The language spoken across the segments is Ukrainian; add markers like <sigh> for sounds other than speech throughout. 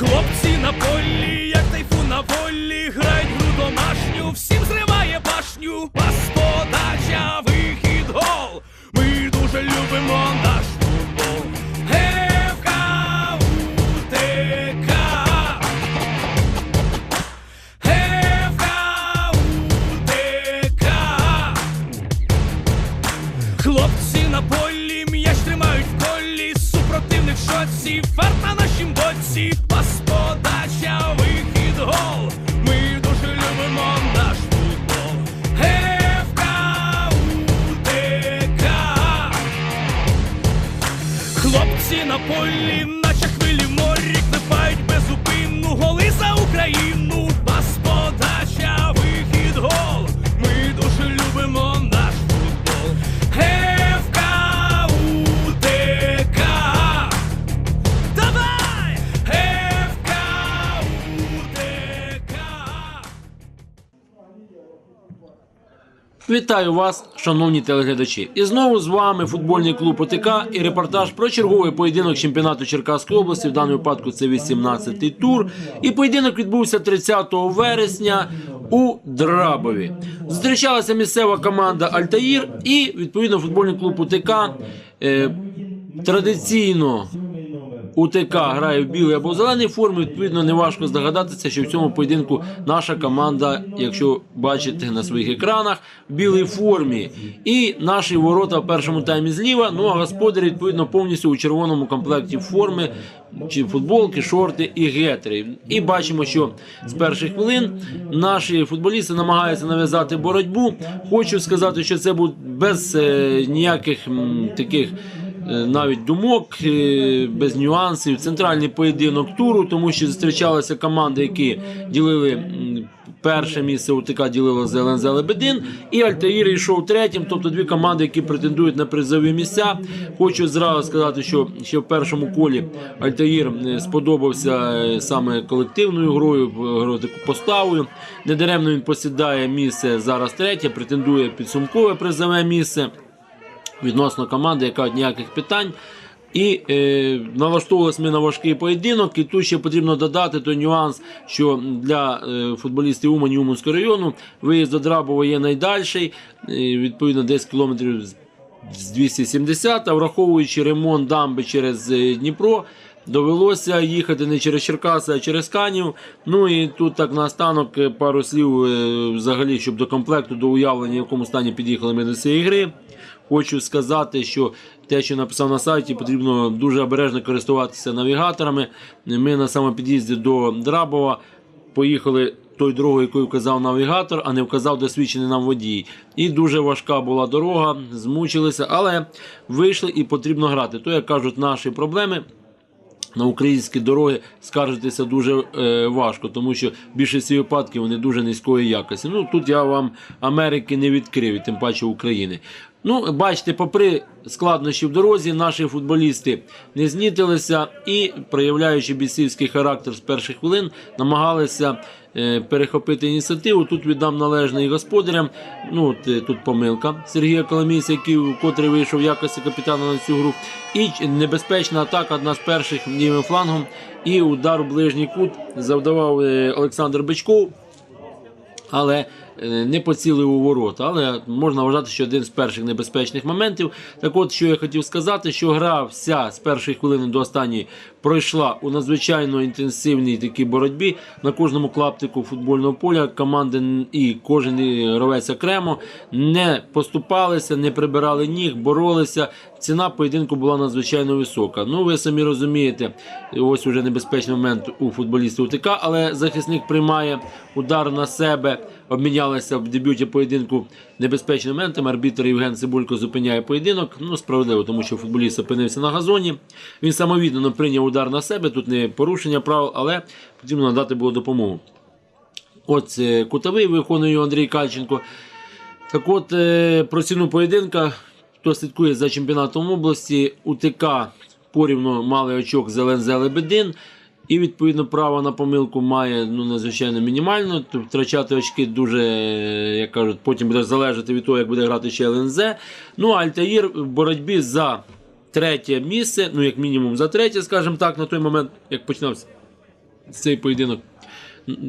Хлопці на полі, як тайфу на волі, грають гру домашню, всім зриває башню. Пас подача, вихід, гол. Ми дуже любимо наш Хлопці Вітаю вас, шановні телеглядачі. І знову з вами футбольний клуб ОТК і репортаж про черговий поєдинок чемпіонату Черкаської області. В даному випадку це 18-й тур. І поєдинок відбувся 30 вересня у Драбові. Зустрічалася місцева команда Альтаїр і відповідно футбольний клуб ОТК. Е, традиційно УТК грає в білій або зеленій формі. Відповідно, неважко здогадатися, що в цьому поєдинку наша команда, якщо бачите на своїх екранах, в білій формі. І наші ворота в першому таймі зліва. Ну а господарі відповідно повністю у червоному комплекті форми. Чи футболки, шорти і гетри. І бачимо, що з перших хвилин наші футболісти намагаються нав'язати боротьбу. Хочу сказати, що це буде без е, ніяких м, таких навіть думок, е, без нюансів. Центральний поєдинок туру, тому що зустрічалися команди, які ділили перше місце УТК ділило з ЛНЗ Лебедин, і Альтаїр йшов третім. Тобто дві команди, які претендують на призові місця. Хочу зразу сказати, що ще в першому колі Альтаїр е, сподобався е, саме колективною грою, е, грою поставою. Недаремно він посідає місце зараз третє, претендує підсумкове призове місце відносно команди, яка от ніяких питань. І е, налаштовувалися ми на важкий поєдинок. І тут ще потрібно додати той нюанс, що для е, футболістів Умані Уманського району виїзд до Драбова є найдальший, е, відповідно, десь кілометрів з- з 270, а враховуючи ремонт дамби через е, Дніпро. Довелося їхати не через Черкаси, а через Канів. Ну і тут так наостанок е, пару слів е, взагалі, щоб до комплекту, до уявлення, в якому стані під'їхали ми до цієї гри. Хочу сказати, що те, що написав на сайті, потрібно дуже обережно користуватися навігаторами. Ми на самому під'їзді до Драбова поїхали той дорогою, якою вказав навігатор, а не вказав досвідчений нам водій. І дуже важка була дорога, змучилися, але вийшли і потрібно грати. То, як кажуть, наші проблеми на українські дороги скаржитися дуже е, важко, тому що в більшості випадків вони дуже низької якості. Ну тут я вам Америки не відкрив, і тим паче України. Ну, бачите, попри складнощі в дорозі, наші футболісти не знітилися і, проявляючи бійцівський характер з перших хвилин, намагалися е, перехопити ініціативу. Тут віддам належний господарям. Ну, от, е, тут помилка Сергія Коломійця, який котрий вийшов в якості капітана на цю гру. І небезпечна атака одна з перших лівим флангом. І удар у ближній кут завдавав е, Олександр Бичков але не поцілив у ворота. Але можна вважати, що один з перших небезпечних моментів. Так от, що я хотів сказати, що гра вся з першої хвилини до останньої пройшла у надзвичайно інтенсивній такій боротьбі на кожному клаптику футбольного поля. Команди і кожен ровець окремо не поступалися, не прибирали ніг, боролися. Ціна поєдинку була надзвичайно висока. Ну, ви самі розумієте, ось уже небезпечний момент у футболістів УТК, але захисник приймає удар на себе. Обмінялися в дебюті поєдинку небезпечними моментами. Арбітр Євген Цибулько зупиняє поєдинок. Ну, справедливо, тому що футболіст опинився на газоні. Він самовіддано прийняв удар на себе. Тут не порушення правил, але потрібно надати було допомогу. От е, кутовий виконує Андрій Кальченко. Так от, е, про ціну поєдинка, хто слідкує за чемпіонатом області, УТК порівну мали очок з ЛНЗ Лебедин. І відповідно право на помилку має ну, надзвичайно мінімально. Тобто втрачати очки дуже, як кажуть, потім буде залежати від того, як буде грати ще ЛНЗ. Ну, Альтаїр в боротьбі за третє місце, ну як мінімум за третє, скажімо так, на той момент, як починався цей поєдинок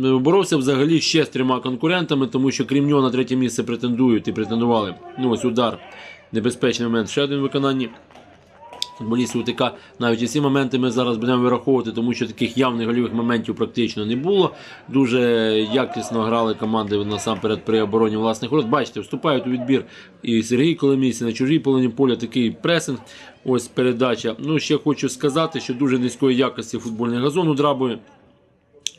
боровся взагалі ще з трьома конкурентами, тому що крім нього на третє місце претендують і претендували. Ну ось удар, небезпечний момент, ще один виконанні футболістів УТК. Навіть і ці моменти ми зараз будемо вираховувати, тому що таких явних гольових моментів практично не було. Дуже якісно грали команди насамперед при обороні власних ворот. Бачите, вступають у відбір і Сергій Коломійський на чужій половині поля такий пресинг. Ось передача. Ну ще хочу сказати, що дуже низької якості футбольний газон у Драбові.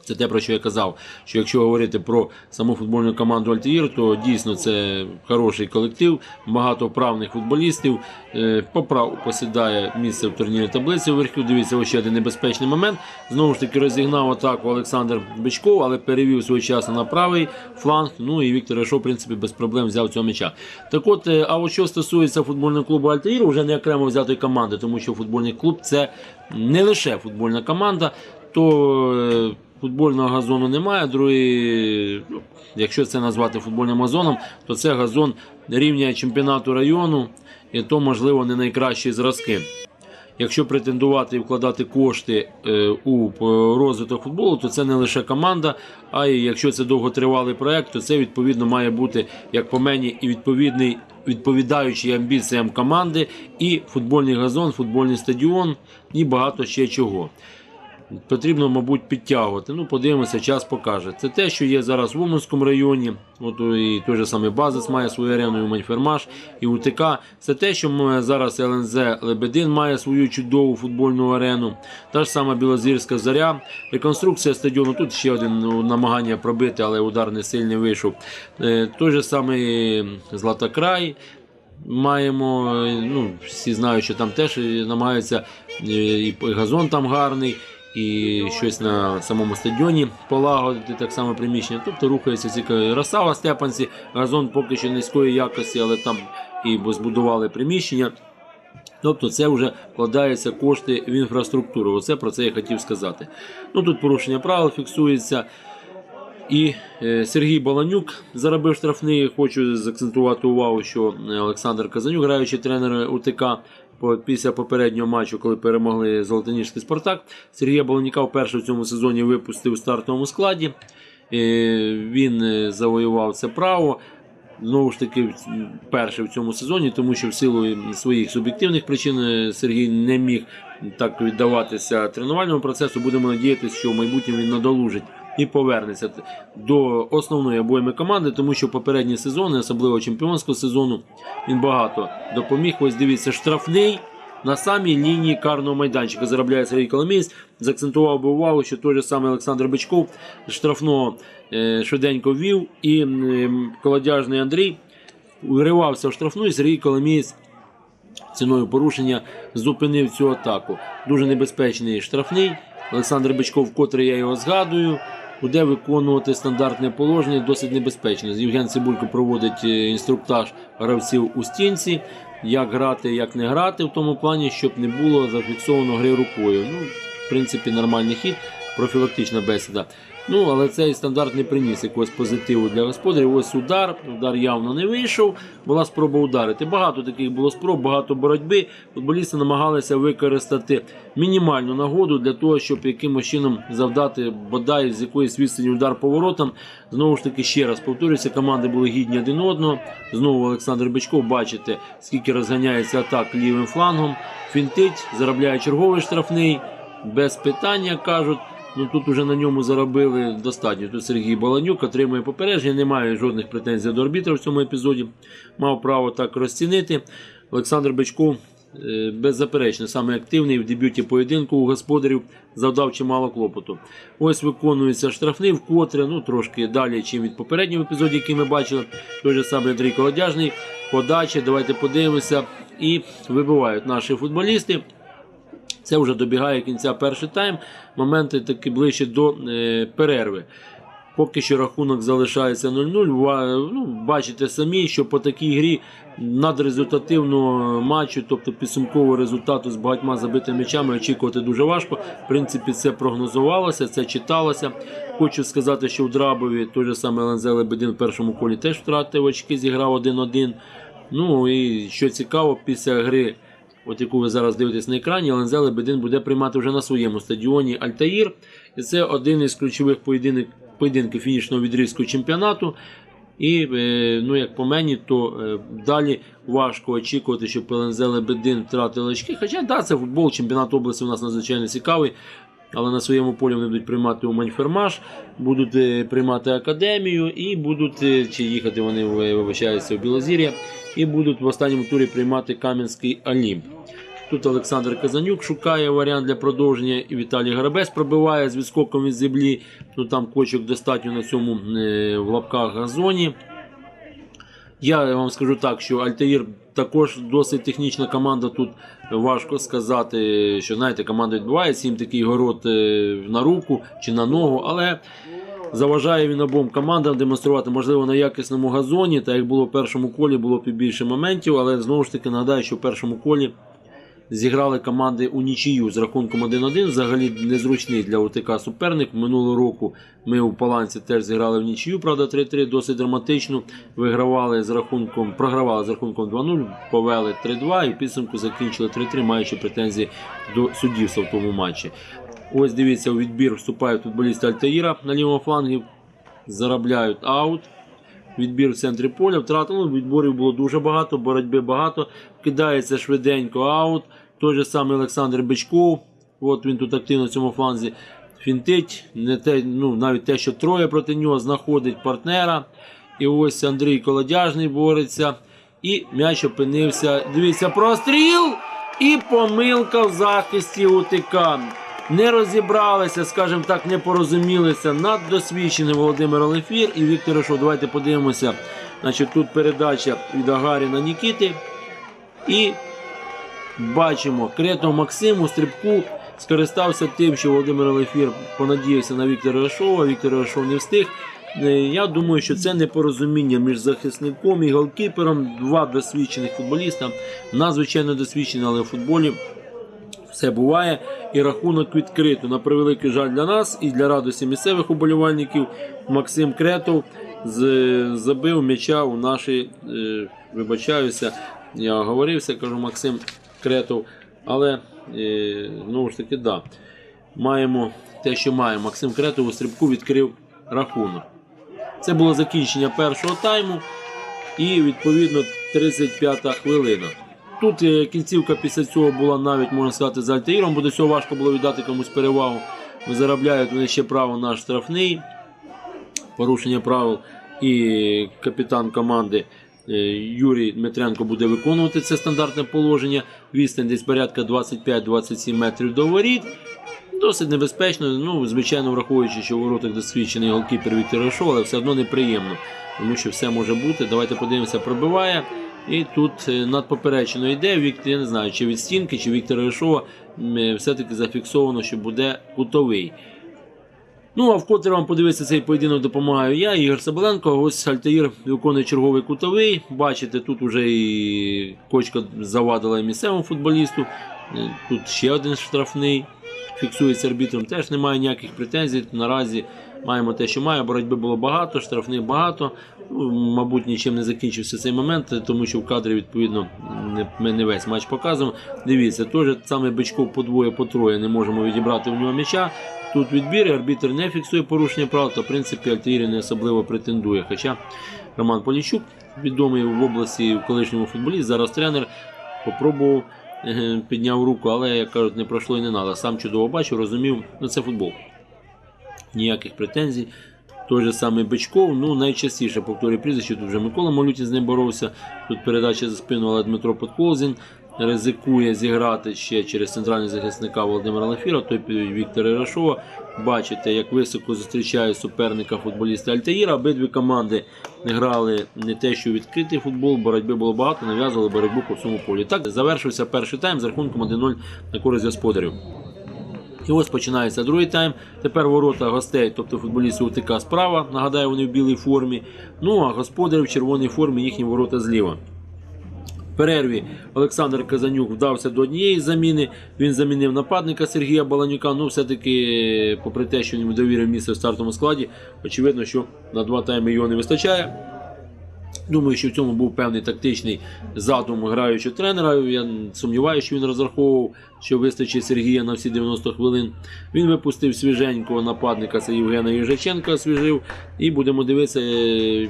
Це те, про що я казав. Що якщо говорити про саму футбольну команду Альтаїр, то дійсно це хороший колектив, багато вправних футболістів. Е, По праву посідає місце в турнірній таблиці вверху. Дивіться, ось ще один небезпечний момент. Знову ж таки розігнав атаку Олександр Бичков, але перевів своєчасно на правий фланг. Ну і Віктор Решо, в принципі, без проблем взяв цього м'яча. Так от, е, а от що стосується футбольного клубу Альтаїр, вже не окремо взятої команди, тому що футбольний клуб це не лише футбольна команда, то. Футбольного газону немає. Другий, якщо це назвати футбольним газоном, то це газон рівня чемпіонату району, і то, можливо, не найкращі зразки. Якщо претендувати і вкладати кошти е, у розвиток футболу, то це не лише команда, а й якщо це довготривалий проект, то це відповідно має бути, як по мені, і відповідний відповідаючий амбіціям команди, і футбольний газон, футбольний стадіон, і багато ще чого потрібно, мабуть, підтягувати. Ну, подивимося, час покаже. Це те, що є зараз в Уманському районі. От і той же самий Базис має свою арену, і Маньфермаш, і УТК. Це те, що зараз ЛНЗ Лебедин має свою чудову футбольну арену. Та ж сама Білозірська заря. Реконструкція стадіону. Тут ще один ну, намагання пробити, але удар не сильний вийшов. Е, Той же самий Златокрай. Маємо, е, ну, всі знають, що там теж е, намагаються, е, і газон там гарний, і щось на самому стадіоні полагодити, так само приміщення. Тобто рухається цікаві. Роса Степанці, газон поки що низької якості, але там і збудували приміщення. Тобто це вже вкладаються кошти в інфраструктуру. Оце про це я хотів сказати. Ну Тут порушення правил фіксується. І е, Сергій Баланюк заробив штрафний. Хочу заакцентувати увагу, що Олександр Казанюк, граючий тренер УТК, після попереднього матчу, коли перемогли Золотоніжський Спартак, Сергія Баланюка вперше в цьому сезоні випустив у стартовому складі. Він е, завоював це право. Знову ж таки, перший в цьому сезоні, тому що в силу своїх суб'єктивних причин е, Сергій не міг так віддаватися тренувальному процесу. Будемо надіятися, що в майбутньому він надолужить і повернеться до основної обойми команди, тому що попередні сезони, особливо чемпіонського сезону, він багато допоміг. Ось дивіться, штрафний. На самій лінії карного майданчика заробляє Сергій Коломієць. Заакцентував би увагу, що той же самий Олександр Бичков штрафного е, швиденько ввів, і колодяжний Андрій виривався в штрафну, і Сергій Коломієць ціною порушення зупинив цю атаку. Дуже небезпечний штрафний. Олександр Бичков, вкотре я його згадую, буде виконувати стандартне положення, досить небезпечно. Євген Цибулько проводить е, інструктаж гравців у стінці, як грати, як не грати, в тому плані, щоб не було зафіксовано гри рукою. Ну, в принципі, нормальний хід, профілактична бесіда. Ну, але цей стандарт не приніс якогось позитиву для господарів. Ось удар. Удар явно не вийшов. Була спроба ударити. Багато таких було спроб, багато боротьби. Футболісти намагалися використати мінімальну нагоду для того, щоб якимось чином завдати бодай з якоїсь відстані удар поворотом. Знову ж таки, ще раз повторюся, команди були гідні один одного. Знову Олександр Бичков, бачите, скільки розганяється атак лівим флангом. Фінтить, заробляє черговий штрафний. Без питання кажуть. Ну тут уже на ньому заробили достатньо. Тут Сергій Баланюк отримує попередження, немає жодних претензій до арбітра в цьому епізоді. Мав право так розцінити. Олександр Бичков е, беззаперечно саме активний в дебюті поєдинку у господарів завдав чимало клопоту. Ось виконується штрафний вкотре, ну трошки далі, ніж від попереднього епізоду, який ми бачили. Той же самий Андрій Колодяжний. Подачі, давайте подивимося. І вибивають наші футболісти. Це вже добігає кінця перший тайм. Моменти таки ближче до е, перерви. Поки що рахунок залишається 0-0. Ну, бачите самі, що по такій грі надрезультативного матчу, тобто підсумкового результату з багатьма забитими м'ячами, очікувати дуже важко. В принципі, це прогнозувалося, це читалося. Хочу сказати, що в Драбові той же самий Лензе Лебедин в першому колі теж втратив очки, зіграв 1-1. Ну і що цікаво, після гри от яку ви зараз дивитесь на екрані, Лензе Лебедин буде приймати вже на своєму стадіоні Альтаїр. І це один із ключових поєдинок, поєдинків фінішного відрізку чемпіонату. І е, ну, як по мені, то е, далі важко очікувати, що ПЛНЗ Лебедин втратили очки. Хоча да, це футбол, чемпіонат області у нас надзвичайно цікавий. Але на своєму полі вони будуть приймати Умань-Фермаш, будуть е, приймати академію і будуть чи їхати вони вибачаються в Білозір'я, і будуть в останньому турі приймати Кам'янський Олімп. Тут Олександр Казанюк шукає варіант для продовження, і Віталій Гарабець пробиває з відскоком від землі. Ну там кочок достатньо на цьому е, в лапках газоні. Я вам скажу так, що Альтаїр також досить технічна команда. Тут важко сказати, що знаєте, команда відбувається, їм такий город е, на руку чи на ногу, але заважає він обом командам демонструвати, можливо, на якісному газоні. Та як було в першому колі, було б більше моментів, але знову ж таки нагадаю, що в першому колі зіграли команди у нічию з рахунком 1-1. Взагалі незручний для ОТК суперник. Минулого року ми у Паланці теж зіграли в нічию, правда, 3-3, досить драматично. Вигравали з рахунком, програвали з рахунком 2-0, повели 3-2 і в підсумку закінчили 3-3, маючи претензії до суддівства в тому матчі. Ось дивіться, у відбір вступають футболісти Альтаїра на лівому флангі, заробляють аут. Відбір в центрі поля. Втратили. Ну, відборів було дуже багато, боротьби багато. Кидається швиденько аут. Той же самий Олександр Бичков. От він тут активно в цьому фланзі фінтить. Не те, ну, навіть те, що троє проти нього знаходить партнера. І ось Андрій Колодяжний бореться. І м'яч опинився. Дивіться, простріл! І помилка в захисті УТК. Не розібралися, скажімо так, не порозумілися наддосвідчений Володимир Олефір і Віктор Ішов. Давайте подивимося. Значить, тут передача від Агаріна Нікіти. І бачимо, Кретов Максим у стрибку скористався тим, що Володимир Олефір понадіявся на Віктора Ішова. Віктор Ішов не встиг. Е, Я думаю, що це непорозуміння між захисником і голкіпером. Два досвідчених футболіста. Надзвичайно досвідчені, але в футболі все буває. І рахунок відкрито. На превеликий жаль для нас і для радості місцевих уболівальників. Максим Кретов забив м'яча у нашій, е, вибачаюся, я оговорився, кажу Максим Кретов. Але е, знову ж таки, да. Маємо те, що маємо. Максим Кретов у стрибку відкрив рахунок. Це було закінчення першого тайму. І відповідно 35-та хвилина. Тут е, кінцівка після цього була навіть, можна сказати, з Альтаїром, бо до цього важко було віддати комусь перевагу. Заробляють вони ще право на штрафний, порушення правил. І капітан команди е, Юрій Дмитренко буде виконувати це стандартне положення. Відстань десь порядка 25-27 метрів до воріт. Досить небезпечно, ну, звичайно, враховуючи, що воротах досвідчений голкіпер Віктор Рашов, але все одно неприємно, тому що все може бути. Давайте подивимося, пробиває. І тут е, надпоперечено йде. Віктор, я не знаю, чи від стінки, чи Віктора Рашова м, е, все-таки зафіксовано, що буде кутовий. Ну, а вкотре вам подивитися цей поєдинок допомагаю я, Ігор Сабаленко. Ось Альтаїр виконує черговий кутовий. Бачите, тут уже і кочка завадила місцевому футболісту. Е, Тут ще один штрафний. Фіксується арбітром, теж немає ніяких претензій. Наразі маємо те, що має. Боротьби було багато, штрафних багато. Мабуть, нічим не закінчився цей момент, тому що в кадрі, відповідно, ми не весь матч показуємо. Дивіться, теж саме Бичков по двоє, по троє не можемо відібрати у нього м'яча. Тут відбір, арбітр не фіксує порушення прав, то в принципі Альтаїрі не особливо претендує. Хоча Роман Поліщук, відомий в області в колишньому футболі, зараз тренер, попробував, е, підняв руку, але, як кажуть, не пройшло і не треба. Сам чудово бачив, розумів, ну це футбол. Ніяких претензій. Той же самий Бичков, ну найчастіше повторюю прізвище, тут вже Микола Малютін з ним боровся. Тут передача за спину, але Дмитро Подколзін ризикує зіграти ще через центрального захисника Володимира Лафіра, той Віктора Ірашова. Бачите, як високо зустрічає суперника футболіста Альтаїра. Обидві команди грали не те, що відкритий футбол, боротьби було багато, нав'язували боротьбу по всьому полі. Так завершився перший тайм з рахунком 1-0 на користь господарів. І ось починається другий тайм. Тепер ворота гостей, тобто футболістів УТК справа. Нагадаю, вони в білій формі. Ну а господарів в червоній формі їхні ворота зліва. В перерві Олександр Казанюк вдався до однієї заміни. Він замінив нападника Сергія Баланюка. Ну, все-таки, попри те, що він довірив місце в стартовому складі, очевидно, що на два тайми його не вистачає. Думаю, що в цьому був певний тактичний задум граючого тренера. Я сумніваюся, що він розраховував, що вистачить Сергія на всі 90 хвилин. Він випустив свіженького нападника, це Євгена Їжаченка освіжив. І будемо дивитися,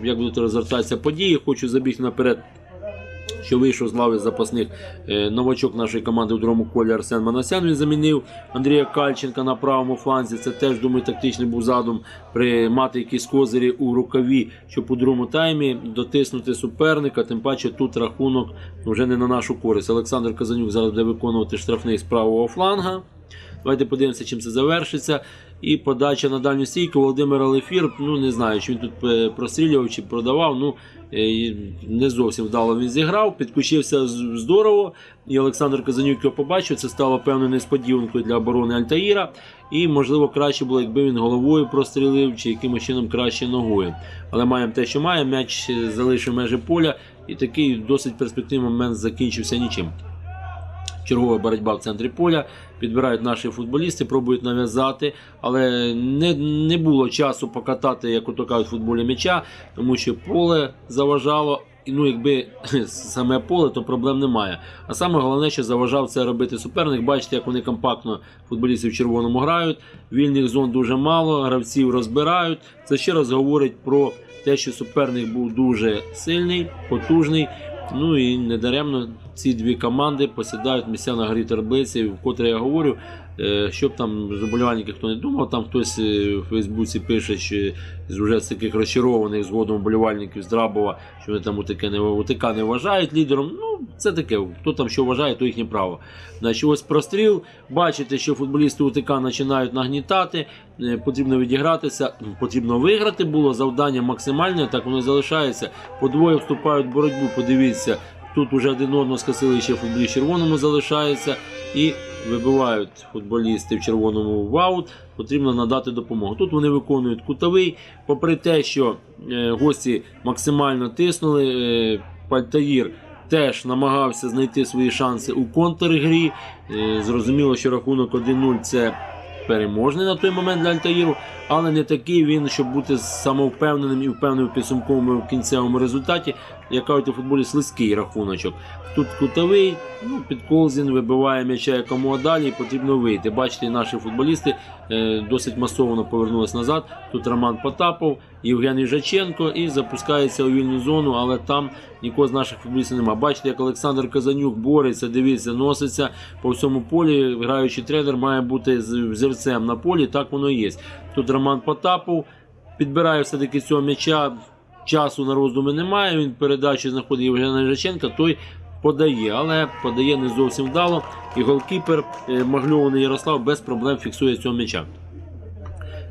як будуть розгортатися події. Хочу забігти наперед. Що вийшов з лави запасних е, новачок нашої команди у другому колі Арсен Манасян. Він замінив Андрія Кальченка на правому фланзі. Це теж думаю тактичний був задум приймати якісь козирі у рукаві, щоб у другому таймі дотиснути суперника. Тим паче тут рахунок вже не на нашу користь. Олександр Казанюк зараз буде виконувати штрафний з правого фланга. Давайте подивимося, чим це завершиться. І подача на дальню стійку Володимир Алефір. Ну не знаю, чи він тут е, прострілював чи продавав. Ну е, не зовсім вдало він зіграв, підключився здорово. І Олександр Казанюк його побачив. Це стало певною несподіванкою для оборони Альтаїра. І можливо краще було, якби він головою прострілив чи якимось чином краще ногою. Але маємо те, що маємо. М'яч е, залишив межі поля, і такий досить перспективний момент закінчився нічим. Чергова боротьба в центрі поля. Підбирають наші футболісти, пробують нав'язати, але не, не було часу покатати, як ото кажуть, футболі м'яча, тому що поле заважало. Ну, якби <laughs> саме поле, то проблем немає. А саме головне, що заважав це робити суперник. Бачите, як вони компактно футболісти в червоному грають. Вільних зон дуже мало, гравців розбирають. Це ще раз говорить про те, що суперник був дуже сильний, потужний. Ну і недаремно ці дві команди посідають місця на горі таблиці, вкотре я говорю, щоб там з уболівальників хто не думав, там хтось е, в Фейсбуці пише, що з уже з таких розчарованих згодом вболівальників з що вони там УТК не, УТК не вважають лідером. Ну, це таке, хто там що вважає, то їхнє право. Значить, ось простріл. Бачите, що футболісти УТК починають нагнітати, е, потрібно відігратися, потрібно виграти було завдання максимальне, так воно і залишається. Подвоє вступають в боротьбу, подивіться. Тут уже один одного скосили ще футболіст червоному залишається і вибивають футболісти в червоному в аут. Потрібно надати допомогу. Тут вони виконують кутовий, попри те, що е, гості максимально тиснули. Е, Пальтаїр теж намагався знайти свої шанси у контргрі. Е, зрозуміло, що рахунок 1-0 це переможний на той момент для Альтаїру, але не такий він, щоб бути самовпевненим і впевненим в підсумковому в кінцевому результаті. Як кажуть у футболі слизький рахуночок. Тут кутовий, ну, Підколзін вибиває м'яча якомога далі, потрібно вийти. Бачите, наші футболісти е, досить масово повернулись назад. Тут Роман Потапов, Євген Їжаченко і запускається у вільну зону, але там нікого з наших футболістів немає. Бачите, як Олександр Казанюк бореться, дивіться, носиться по всьому полі. Граючий тренер має бути з взірцем на полі, так воно є. Тут Роман Потапов підбирає все-таки цього м'яча. Часу на роздуми немає. Він передачі знаходить Євгена Їжаченка, той подає, але подає не зовсім вдало. І голкіпер е, магльований Ярослав без проблем фіксує цього м'яча.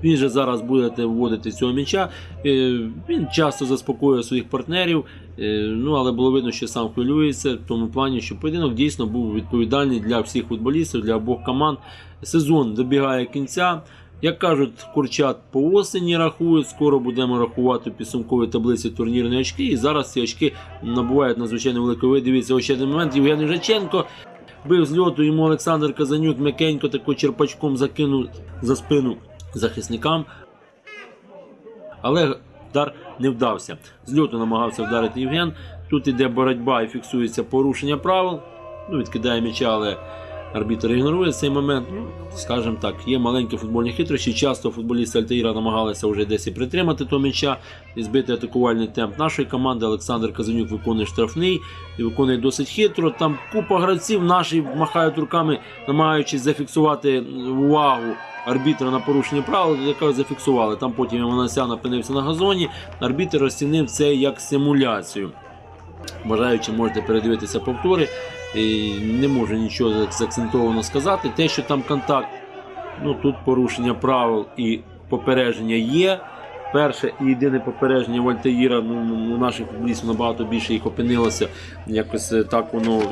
Він же зараз буде вводити цього м'яча. Е, Він часто заспокоює своїх партнерів, е, ну але було видно, що сам хвилюється в тому плані, що поєдинок дійсно був відповідальний для всіх футболістів, для обох команд. Сезон добігає кінця. Як кажуть, курчат по осені рахують, скоро будемо рахувати в підсумковій таблиці турнірні очки. І зараз ці очки набувають надзвичайно великої. Дивіться, ще один момент. Євген Жаченко бив з льоту, йому Олександр Казанюк м'якенько тако черпачком закинув за спину захисникам. Але вдар не вдався. З льоту намагався вдарити Євген. Тут іде боротьба і фіксується порушення правил. Ну, відкидає м'яча, але арбітр ігнорує цей момент. Ну, скажімо так, є маленькі футбольні хитрощі. Часто футболісти Альтаїра намагалися вже десь і притримати того м'яча і збити атакувальний темп нашої команди. Олександр Казанюк виконує штрафний і виконує досить хитро. Там купа гравців наші махають руками, намагаючись зафіксувати увагу арбітра на порушення правил, яке зафіксували. Там потім Іванасян опинився на газоні. Арбітр розцінив це як симуляцію. Бажаючи, можете передивитися повтори. Не можу нічого заакцентовано сказати. Те, що там контакт, ну тут порушення правил і попередження є. Перше і єдине попередження Вальтаїра, ну у наших футболістів набагато більше їх опинилося. Якось е, так воно е,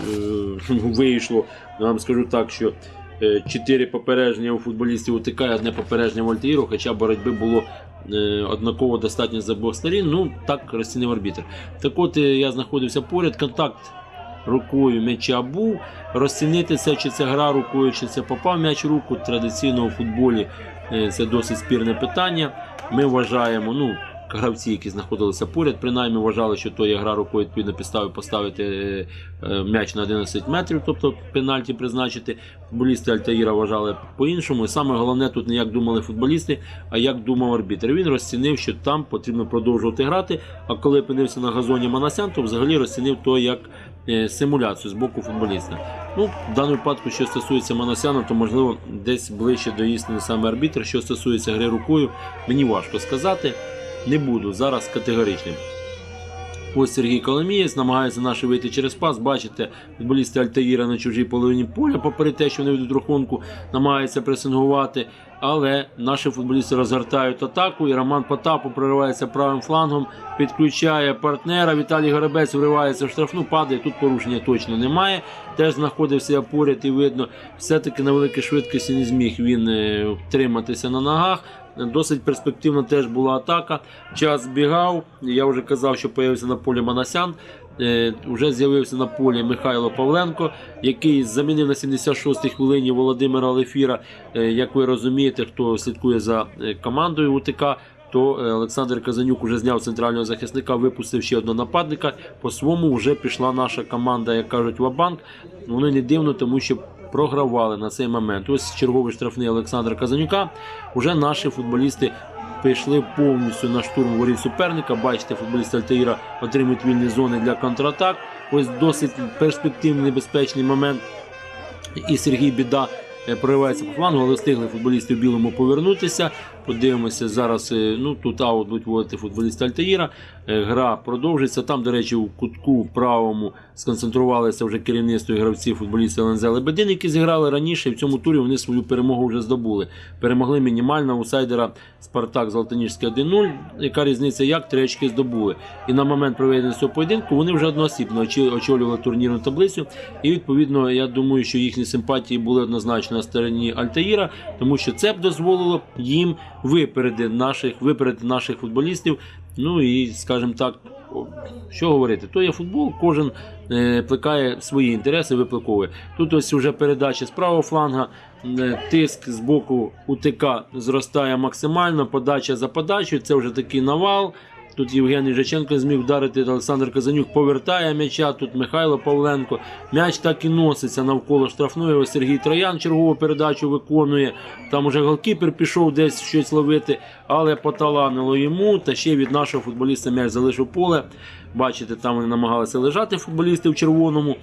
<laughs> вийшло. Я вам скажу так, що е, чотири попередження у футболістів УТК і одне попередження Вальтаїру, хоча боротьби було е, однаково достатньо з обох сторін. Ну так розцінив арбітр. Так от е, я знаходився поряд, контакт рукою м'яча був. Розцінити це, чи це гра рукою, чи це попав м'яч руку. Традиційно у футболі е, це досить спірне питання. Ми вважаємо, ну гравці, які знаходилися поряд, принаймні вважали, що то є гра рукою відповідно підстави поставити е, е, м'яч на 11 метрів, тобто пенальті призначити. Футболісти Альтаїра вважали по-іншому. І саме головне тут не як думали футболісти, а як думав арбітр. Він розцінив, що там потрібно продовжувати грати. А коли опинився на газоні Манасян, то взагалі розцінив то як симуляцію з боку футболіста. Ну, в даному випадку, що стосується Манасяна, то можливо десь ближче до істини саме арбітр. Що стосується гри рукою, мені важко сказати. Не буду зараз категоричним. Ось Сергій Коломієць намагається наше вийти через пас. Бачите, футболісти Альтаїра на чужій половині поля, попри те, що вони ведуть рахунку, намагаються пресингувати. Але наші футболісти розгортають атаку, і Роман Потапов проривається правим флангом, підключає партнера. Віталій Горобець вривається в штрафну, падає. Тут порушення точно немає. Теж знаходився поряд і видно, все-таки на великій швидкості не зміг він е, втриматися на ногах. Досить перспективна теж була атака. Час збігав. Я вже казав, що появився на полі Манасян. Е, Вже з'явився на полі Михайло Павленко, який замінив на 76-й хвилині Володимира Лефіра. Е, Як ви розумієте, хто слідкує за е, командою УТК, то Олександр Казанюк уже зняв центрального захисника, випустив ще одного нападника. По своєму вже пішла наша команда, як кажуть, Вабанк. Воно не дивно, тому що програвали на цей момент. Ось черговий штрафний Олександра Казанюка. Уже наші футболісти пішли повністю на штурм воріт суперника. Бачите, футболісти Альтаїра отримують вільні зони для контратак. Ось досить перспективний небезпечний момент. І Сергій Біда е, проривається по флангу, але встигли футболісти в білому повернутися. Подивимося зараз. е, Ну тут аут будуть вводити футболісти Альтаїра. Е, Гра продовжиться. Там, до речі, у кутку правому сконцентрувалися вже керівництво і гравці футболісти ЛНЗ Лебедин, які зіграли раніше. І в цьому турі вони свою перемогу вже здобули. Перемогли мінімально аутсайдера Спартак Золотоніжський 1-0. Яка різниця, як три очки здобули? І на момент проведення цього поєдинку вони вже одноосібно очолювали турнірну таблицю. І відповідно, я думаю, що їхні симпатії були однозначно на стороні Альтаїра, тому що це б дозволило їм випередити наших, випередити наших футболістів. Ну і, скажімо так, що говорити, то є футбол, кожен е, плекає свої інтереси, випликовує. Тут ось вже передача з правого фланга, е, тиск з боку УТК зростає максимально, подача за подачею, це вже такий навал. Тут Євгеній Жаченко зміг вдарити, Олександр Казанюк повертає м'яча, тут Михайло Павленко. М'яч так і носиться навколо штрафної. Ось Сергій Троян чергову передачу виконує. Там уже голкіпер пішов десь щось ловити, але поталанило йому. Та ще від нашого футболіста м'яч залишив поле. Бачите, там вони намагалися лежати футболісти в червоному.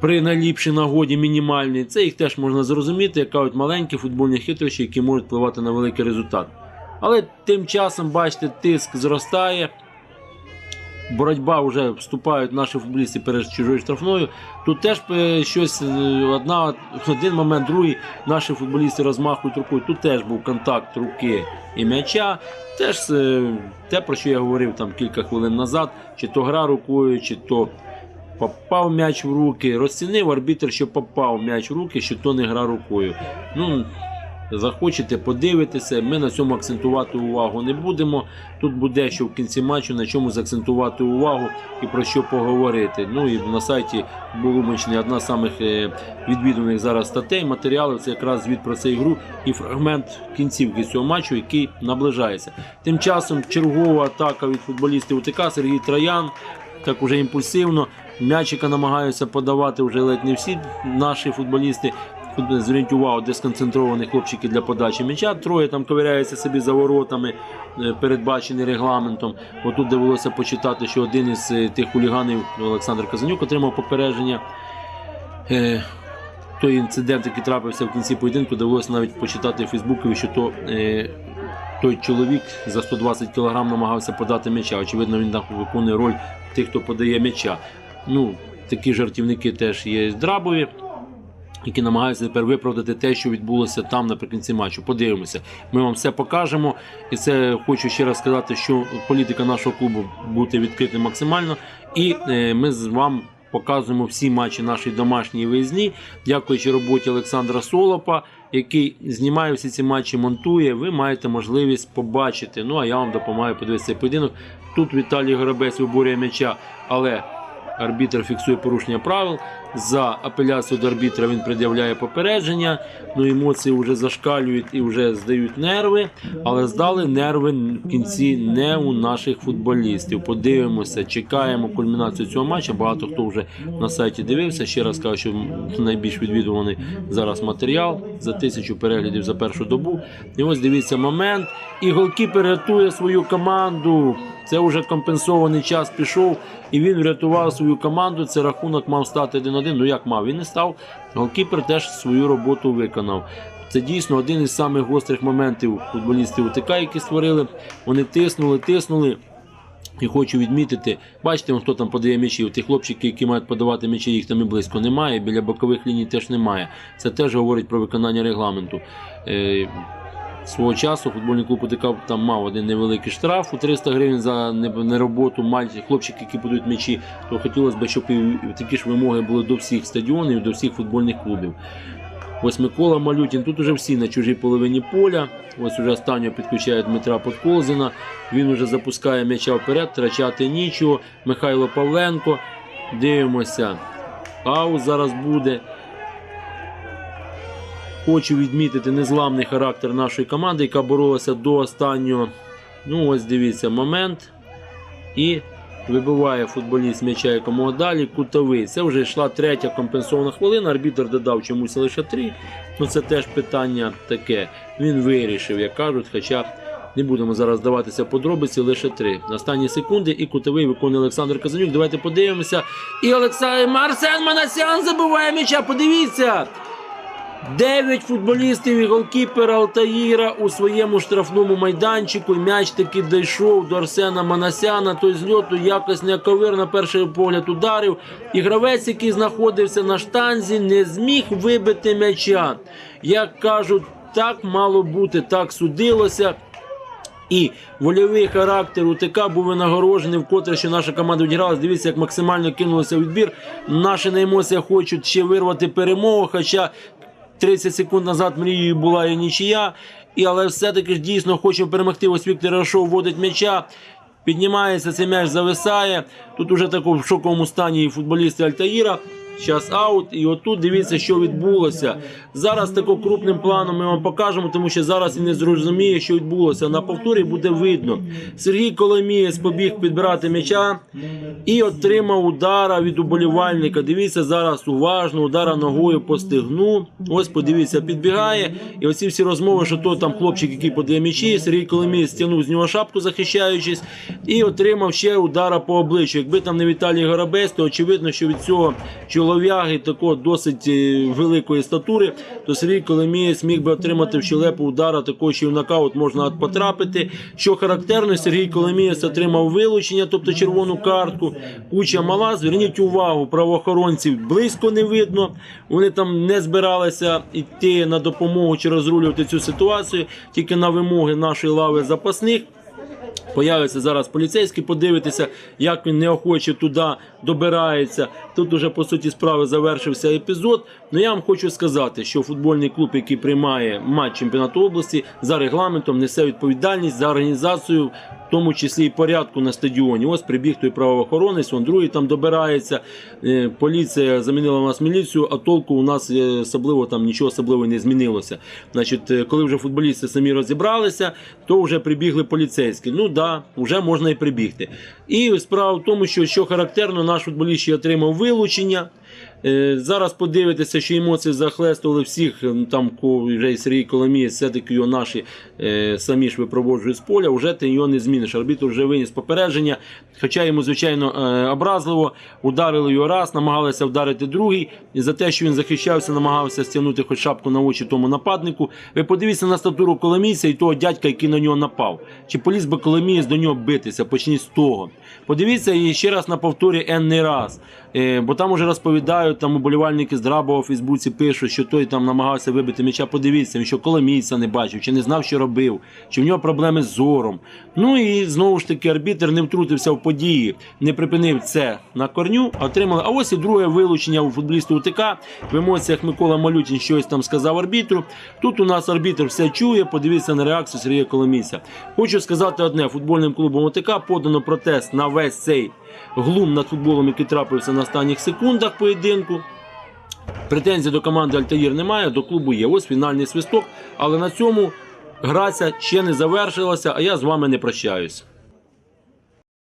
При найліпшій нагоді мінімальній. Це їх теж можна зрозуміти, як кажуть, маленькі футбольні хитрощі, які можуть впливати на великий результат. Але тим часом, бачите, тиск зростає. Боротьба вже вступають наші футболісти перед чужою штрафною. Тут теж е, щось е, одна, один момент, другий наші футболісти розмахують рукою. Тут теж був контакт руки і м'яча. Теж е, те, про що я говорив там кілька хвилин назад, чи то гра рукою, чи то попав м'яч в руки. Розцінив арбітр, що попав м'яч в руки, що то не гра рукою. Ну, захочете, подивитися. Ми на цьому акцентувати увагу не будемо. Тут буде що в кінці матчу на чому заакцентувати увагу і про що поговорити. Ну і на сайті Булумичний одна з самих е, відвідуваних зараз статей, матеріалів це якраз звіт про цю ігру і фрагмент кінцівки цього матчу, який наближається. Тим часом чергова атака від футболістів УТК Сергій Троян. Так уже імпульсивно. М'ячика намагаються подавати вже ледь не всі наші футболісти. Увагу, де сконцентровані хлопчики для подачі м'яча. Троє там ковиряються собі за воротами, е, передбачені регламентом. Отут довелося почитати, що один із е, тих хуліганів Олександр Казанюк отримав попередження. Е, Той інцидент, який трапився в кінці поєдинку, довелося навіть почитати в Фейсбукові, що то той чоловік за 120 кг намагався подати м'яча. Очевидно, він там виконує роль тих, хто подає м'яча. Ну, такі жартівники теж є драбові, які намагаються тепер виправдати те, що відбулося там наприкінці матчу. Подивимося. Ми вам все покажемо. І це хочу ще раз сказати, що політика нашого клубу бути відкритим максимально. І е, ми з вами показуємо всі матчі нашої домашньої виїзні, дякуючи роботі Олександра Солопа, який знімає всі ці матчі, монтує. Ви маєте можливість побачити. Ну а я вам допомагаю подивитися цей поєдинок. Тут Віталій Горобець виборює м'яча, але арбітр фіксує порушення правил. За апеляцію до арбітра він пред'являє попередження. Ну, емоції вже зашкалюють і вже здають нерви, але здали нерви в кінці не у наших футболістів. Подивимося, чекаємо кульмінацію цього матчу. Багато хто вже на сайті дивився. Ще раз кажу, що найбільш відвідуваний зараз матеріал за тисячу переглядів за першу добу. І ось дивіться момент. І голкіпер рятує свою команду. Це вже компенсований час пішов, і він врятував свою команду. Це рахунок мав стати 1-1. Ну як мав? Він не став. Голкіпер теж свою роботу виконав. Це дійсно один із самих гострих моментів футболістів УТК, які створили. Вони тиснули, тиснули. І хочу відмітити, бачите, хто там подає м'ячі. Ті хлопчики, які мають подавати м'ячі, їх там і близько немає. Біля бокових ліній теж немає. Це теж говорить про виконання регламенту. Свого часу футбольний клуб УТК там мав один невеликий штраф у 300 гривень за нероботу мальчик, хлопчики, які подають м'ячі, то хотілося б, щоб і такі ж вимоги були до всіх стадіонів, до всіх футбольних клубів. Ось Микола Малютін. Тут уже всі на чужій половині поля. Ось уже останнього підключає Дмитра Подколзина. Він уже запускає м'яча вперед, втрачати нічого. Михайло Павленко. Дивимося. Пауз зараз буде. Хочу відмітити незламний характер нашої команди, яка боролася до останнього. Ну, ось дивіться, момент. І вибиває футболіст м'яча якомога далі. Кутовий. Це вже йшла третя компенсована хвилина. Арбітр додав чомусь лише три. Ну це теж питання таке. Він вирішив, як кажуть, хоча. Не будемо зараз даватися подробиці, лише три. Останні секунди і кутовий виконує Олександр Казанюк. Давайте подивимося. І Олександр Марсен Манасян забиває м'яча. Подивіться! Дев'ять футболістів і голкіпер Алтаїра у своєму штрафному майданчику. М'яч таки дійшов до Арсена Манасяна. Той з льоту якось неяковир на перший погляд ударив. І гравець, який знаходився на штанзі, не зміг вибити м'яча. Як кажуть, так мало бути, так судилося. І вольовий характер УТК був винагороджений, вкотре що наша команда відігралась. Дивіться, як максимально кинулося у відбір. Наші на емоціях хочуть ще вирвати перемогу. Хоча 30 секунд назад мрією була і нічия. І, але все-таки ж дійсно хочемо перемогти. Ось Віктор Рашов вводить м'яча. Піднімається, цей м'яч зависає. Тут уже тако в шоковому стані футболісти Альтаїра. Зараз аут, і отут дивіться, що відбулося. Зараз тако крупним планом ми вам покажемо, тому що зараз він не зрозуміє, що відбулося. На повторі буде видно. Сергій Коломієць побіг підбирати м'яча і отримав удара від уболівальника. Дивіться зараз уважно, удара ногою по стегну. Ось подивіться, підбігає. І оці всі розмови, що то там хлопчик, який подає м'ячі, Сергій Коломієць стягнув з нього шапку, захищаючись, і отримав ще удара по обличчю. Якби там не Віталій Горобець, то очевидно, що від цього чолов'яги такого досить е, великої статури, то Сергій Коломієць міг би отримати в щелепу удара, такого що в нокаут можна потрапити. Що характерно, Сергій Коломієць отримав вилучення, тобто червону картку. Куча мала. Зверніть увагу, правоохоронців близько не видно. Вони там не збиралися йти на допомогу чи розрулювати цю ситуацію, тільки на вимоги нашої лави запасних. Появиться зараз поліцейський, подивитися, як він неохоче туди добирається. Тут уже по суті справи завершився епізод. Ну я вам хочу сказати, що футбольний клуб, який приймає матч чемпіонату області, за регламентом несе відповідальність за організацію, в тому числі і порядку на стадіоні. Ось прибіг той правоохоронець, он другий там добирається. Е, Поліція замінила у нас міліцію, а толку у нас е, особливо там нічого особливого не змінилося. Значить, е, коли вже футболісти самі розібралися, то вже прибігли поліцейські. Ну да, вже можна і прибігти. І справа в тому, що що характерно, наш футболіст ще отримав вилучення. Е, Зараз подивитися, що емоції захлестували всіх. м, Там вже і Сергій Коломієць, все-таки його наші е, самі ж випроводжують з поля. Вже ти його не зміниш. Арбітр вже виніс попередження. Хоча йому, звичайно, е, образливо ударили його раз, намагалися вдарити другий. І за те, що він захищався, намагався стягнути хоч шапку на очі тому нападнику. Ви подивіться на статуру Коломійця і того дядька, який на нього напав. Чи поліз би Коломієць до нього битися? Почніть з того. Подивіться і ще раз на повторі енний раз. Е, бо там уже розповідають, там уболівальники з у Фейсбуці пишуть, що той там намагався вибити м'яча. Подивіться, він що Коломійця не бачив, чи не знав, що робив, чи в нього проблеми з зором. Ну і знову ж таки арбітр не втрутився в події, не припинив це на корню, отримали. А ось і друге вилучення у футболіста УТК. В емоціях Микола Малютін щось там сказав арбітру. Тут у нас арбітр все чує. Подивіться на реакцію Сергія Коломійця. Хочу сказати одне: футбольним клубом УТК подано протест на весь цей глум над футболом, який трапився на останніх секундах поєдинку. Претензій до команди Альтаїр немає, до клубу є. Ось фінальний свисток, але на цьому граця ще не завершилася, а я з вами не прощаюся.